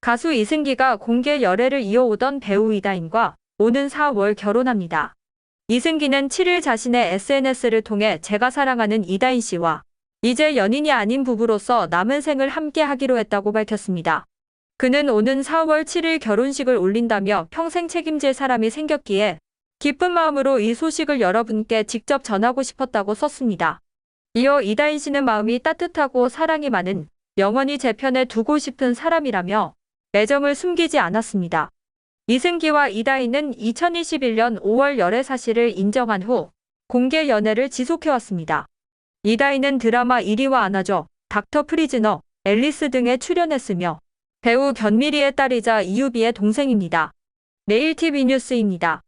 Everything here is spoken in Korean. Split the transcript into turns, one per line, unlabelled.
가수 이승기가 공개 열애를 이어오던 배우 이다인과 오는 4월 결혼합니다. 이승기는 7일 자신의 SNS를 통해 제가 사랑하는 이다인 씨와 이제 연인이 아닌 부부로서 남은 생을 함께 하기로 했다고 밝혔습니다. 그는 오는 4월 7일 결혼식을 올린다며 평생 책임질 사람이 생겼기에 기쁜 마음으로 이 소식을 여러분께 직접 전하고 싶었다고 썼습니다. 이어 이다인 씨는 마음이 따뜻하고 사랑이 많은 영원히 제 편에 두고 싶은 사람이라며 애정을 숨기지 않았습니다. 이승기와 이다인은 2021년 5월 열애 사실을 인정한 후 공개 연애를 지속해왔습니다. 이다인은 드라마 1위와 안아줘, 닥터 프리즈너, 앨리스 등에 출연했으며 배우 견미리의 딸이자 이유비의 동생입니다. 내일 TV 뉴스입니다.